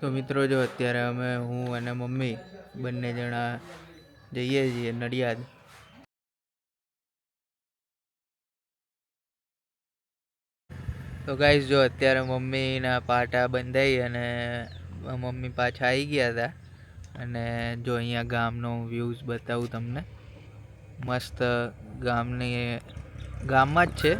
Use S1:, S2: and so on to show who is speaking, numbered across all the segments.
S1: તો મિત્રો જો અત્યારે અમે, હું અને મમ્મી બંને જણા જઈએ છીએ નડિયાદ. તો ગાઈસ જો અત્યારે મમ્મીના પાટા બંધાઈ અને મમ્મી પાછા આવી ગયા હતા અને જો અહીંયા ગામનો વ્યૂઝ બતાવું તમને. મસ્ત ગામની, ગામમાં જ છે.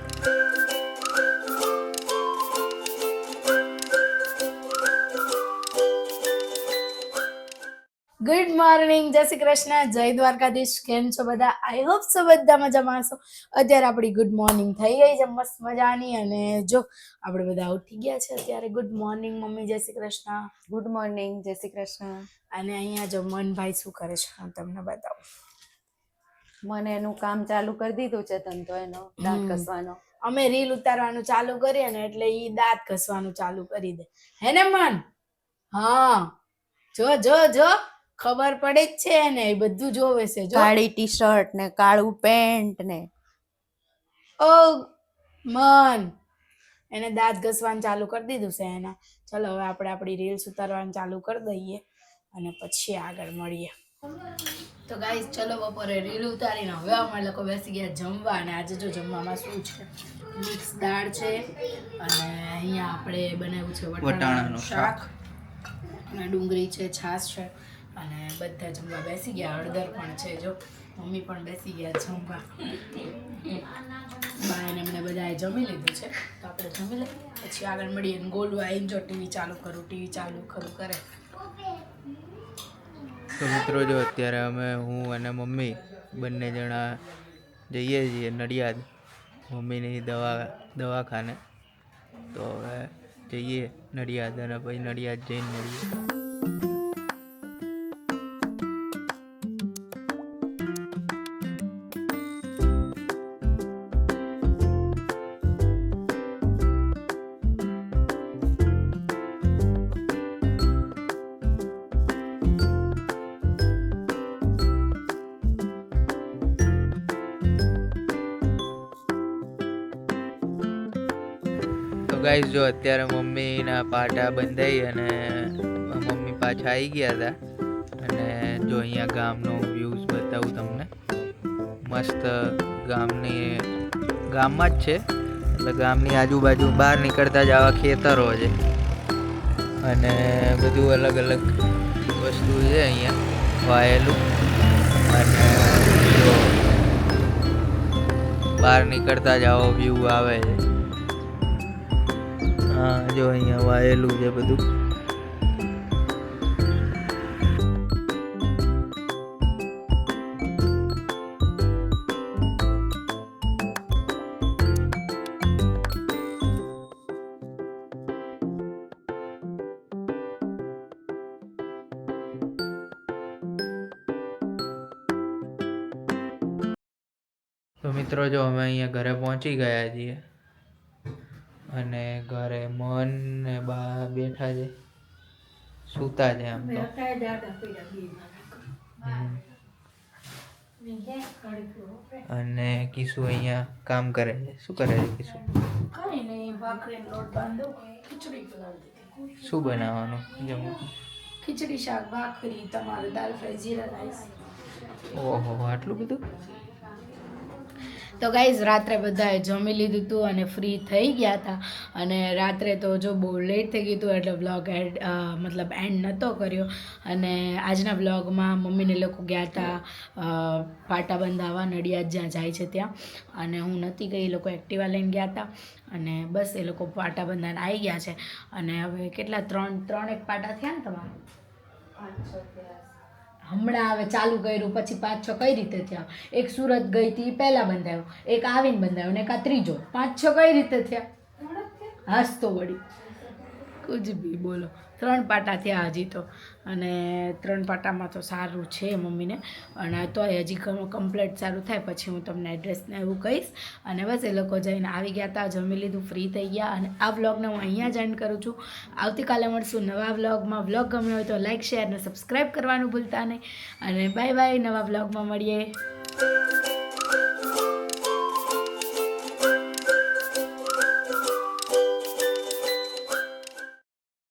S2: ગુડ મોર્નિંગ જય શ્રી કૃષ્ણ. જય દ્વારકાધીશ. કેમ છો બધા? આઈ હોપ સો બધા મજામાં છો અત્યારે આપણી ગુડ મોર્નિંગ થઈ ગઈ છે મસ્ત મજાની. અને જો આપણે બધા ઉઠી ગયા છે અત્યારે. ગુડ મોર્નિંગ મમ્મી જય શ્રી કૃષ્ણ.
S3: ગુડ મોર્નિંગ જય શ્રી કૃષ્ણ.
S2: અને અહીંયા જો મનભાઈ શું કરે છે હું તમને બતાવું.
S3: મને એનું કામ ચાલુ કરી દીધું છે ધંધો એનો દાંત ઘસવાનો.
S2: અમે રીલ ઉતારવાનું ચાલુ કરીએ ને એટલે ઈ દાંત ઘસવાનું ચાલુ કરી દે. હે ને મન? હા. જો જો જો. ખબર પડે જ છે ને એ બધું જોવે છે જો.
S3: કાળી ટી શર્ટ ને કાળું પેન્ટ ને.
S2: ઓ મન. એને દાંત ઘસવાનું ચાલુ કરી દીધું છે એના. ચલો હવે આપણે આપણી રીલ્સ ઉતારવાનું ચાલુ કરી દઈએ અને પછી આગળ મળીએ. તો ગાઈસ ચલો બપોરે રીલ ઉતારીને હવે અમે લોકો બેસી ગયા જમવા અને આજે જો જમવામાં શું છે? મિક્સ દાળ છે અને અહીંયા આપણે બનાવ્યું છે
S1: વટાણાનું. શાક.
S2: અને ડુંગળી છે છાશ છે. અને બધા જમવા બેસી ગયા. હળદર પણ છે જો. મમ્મી પણ બેસી ગયા જમવા. બાયને એમને બધાએ જમી લીધું છે. તો આપણે જમી લઈએ. પછી આગળ મળીએ ગોલુ આવીને જો ટીવી ચાલુ કરું, ટીવી ચાલુ ખરું કરે.
S1: તો મિત્રો જો અત્યારે અમે, હું અને મમ્મી બંને જણા જઈએ છીએ નડિયાદ મમ્મીની દવા, દવાખાને. તો હવે જઈએ નડિયાદ અને પછી નડિયાદ જઈને મળીએ. તો ગાઈસ જો અત્યારે મમ્મીના પાટા બંધાઈ અને મમ્મી પાછા આવી ગયા હતા અને જો અહીંયા ગામનો વ્યૂઝ બતાવું તમને. મસ્ત ગામની, ગામમાં જ છે. એટલે ગામની આજુબાજુ બહાર નીકળતા જ આવા ખેતરો છે. અને બધું અલગ અલગ વસ્તુ છે અહીંયા, વાયેલું. અને બહાર નીકળતા જ આવો વ્યૂ આવે છે. હા, જો અહીંયા વાયેલું છે બધું. તો મિત્રો, જો અમે અહીંયા ઘરે પહોંચી ગયા છીએ. અને ઘરે મન ને બા બેઠા છે. સૂતા છે આમ તો. અને કિશુ અહીંયા કામ કરે છે. શું કરે છે કિશુ? શું બનાવવાનું? જમવું
S2: ખીચડી શાક ભાખરી તમારે દાલ ફ્રાય જીરા રાઈસ.
S1: ઓહો આટલું બધું?
S2: તો ગાઈઝ રાત્રે બધાએ જમી લીધું હતું અને ફ્રી થઈ ગયા હતા અને રાત્રે તો જો બહુ લેટ થઈ ગયું હતું એટલે બ્લોગ એડ મતલબ એન્ડ નહોતો કર્યો. અને આજના બ્લોગમાં મમ્મીને લોકો ગયા હતા પાટા બંધાવા નડિયાદ જ્યાં જાય છે ત્યાં. અને હું નથી ગઈ, એ લોકો એક્ટિવા લઈને ગયા હતા અને બસ એ લોકો પાટા બંધાને આવી ગયા છે. અને હવે કેટલા, ત્રણ ત્રણ એક પાટા થયા ને તમારા? હમણાં હવે ચાલુ કર્યું, પછી પાંચ છ કઈ રીતે થયા? એક સુરત ગઈ હતી પહેલાં બંધાયો, એક આવીને બંધાયો ને આ ત્રીજો. પાંચ છ કઈ રીતે થયા? હાસ તો વળી. કુછ બી બોલો. ત્રણ પાટા થયા હજી તો. અને ત્રણ પાટામાં તો સારું છે મમ્મીને. અને તો હજી કમ્પ્લેટ સારું થાય. પછી હું તમને એડ્રેસને એવું કહીશ. અને બસ એ લોકો જઈને આવી ગયા હતા, જમી લીધું ફ્રી થઈ ગયા. અને આ વ્લોગને હું અહીંયા જ એન્ડ કરું છું. આવતીકાલે મળશું નવા વ્લોગમાં વ્લોગ ગમ્યો હોય તો લાઇક શેર અને સબસ્ક્રાઈબ કરવાનું ભૂલતા નહીં. અને બાય બાય નવા વ્લોગમાં મળીએ.